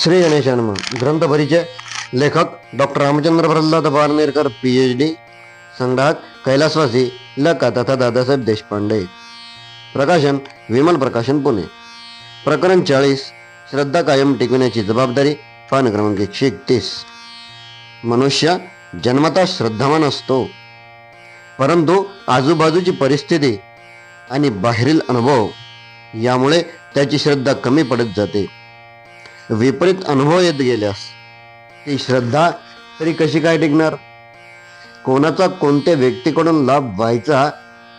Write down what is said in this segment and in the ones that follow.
श्री गणेशानम ग्रंथ परिचय लेखक doctor Ramchandra Pralhad Barnerkar P H D संग्राहक कैलासवासी लका तथा दादासाहेब देशपांडे. प्रकाशन विमल प्रकाशन पुणे. प्रकरण चाळीस श्रद्धा कायम टिकविण्याची जबाबदारी पान क्रमांक एकशे एकतीस. मनुष्य जन्मता श्रद्धावान असतो. परंतु आजूबाजूची परिस्थिती आणि बाहेरील अनुभव यामुळे त्याची श्रद्धा कमी पडत जाते. विपरीत अनुभव येत गेल्यास ती श्रद्धा तरी कशी काय टिकणार? कोणाचा कोणत्या व्यक्तीकडून लाभ व्हायचा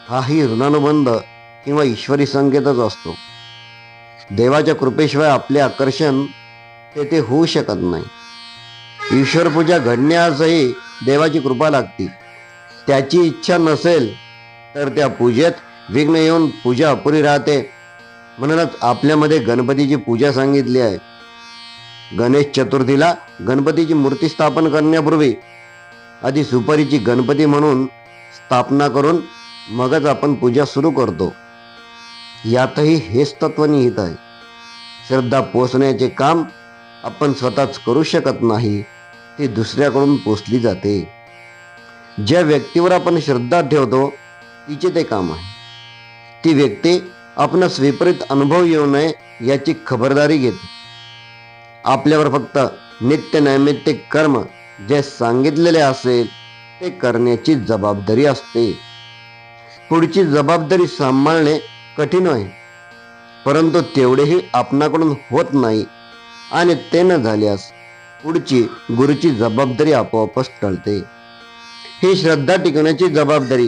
हाही ऋणानुबंध किंवा ईश्वरी संकेतच असतो. देवाच्या कृपेशिवाय आपले आकर्षण तेथे होऊ शकत नाही. ईश्वर पूजा घडण्यासही देवाची कृपा लागते. त्याची इच्छा नसेल तर त्या पूजेत विघ्न येऊन पूजा अपुरी राहते. म्हणूनच आपल्यामध्ये गणपतीची पूजा सांगितली आहे. गणेश चतुर्थीला गणपतीची मूर्ती स्थापन करण्यापूर्वी आधी सुपारीची गणपती म्हणून स्थापना करून मगच आपण पूजा सुरू करतो. यातही हेच तत्व निहित आहे. श्रद्धा पोचण्याचे काम आपण स्वतःच करू शकत नाही ती दुसऱ्याकडून पोचली जाते. ज्या व्यक्तीवर आपण श्रद्धा ठेवतो तिचे ते काम आहे. ती व्यक्ती आपणास विपरीत अनुभव येऊ नये याची खबरदारी घेते. आपल्यावर फक्त नित्य नैमित्तिक कर्म जे सांगितलेले असेल ते करण्याची जबाबदारी असते. पुढची जबाबदारी सांभाळणे कठीण आहे. परंतु तेवढेही आपणाकडून होत नाही आणि ते न झाल्यास पुढची गुरुची जबाबदारी आपोआपच टळते. ही श्रद्धा टिकवण्याची जबाबदारी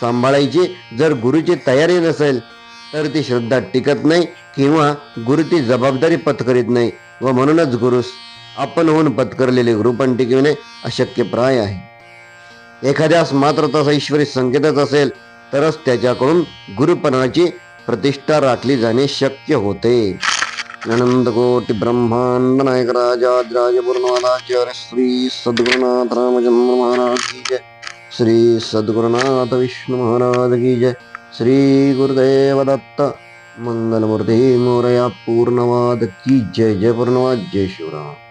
सांभाळायची जर गुरुची तयारी नसेल तर ती श्रद्धा टिकत नाही किंवा गुरु ती जबाबदारी पत्करीत नाही. व म्हणूनच गुरुस आपण होऊन पत्करलेले गुरु पण टिकविणे अशक्य प्राय आहे. एखाद्यास मात्र तसा ईश्वरी संकेतच असेल तरच त्याच्याकडून गुरुपणाची प्रतिष्ठा राखली जाणे शक्य होते. अनंतकोटी ब्रह्मांड नायक राजाद्राजपूर्णवादाचार्य श्री सद्गुरुनाथ रामचंद्र महाराज की जय. श्री सद्गुरुनाथ विष्णु महाराज की जय. श्री गुरुदेव दत्त मंगलमूर्ती मोरया पूर्णवाद की जय जय पूर्णवाद जय शिवराम.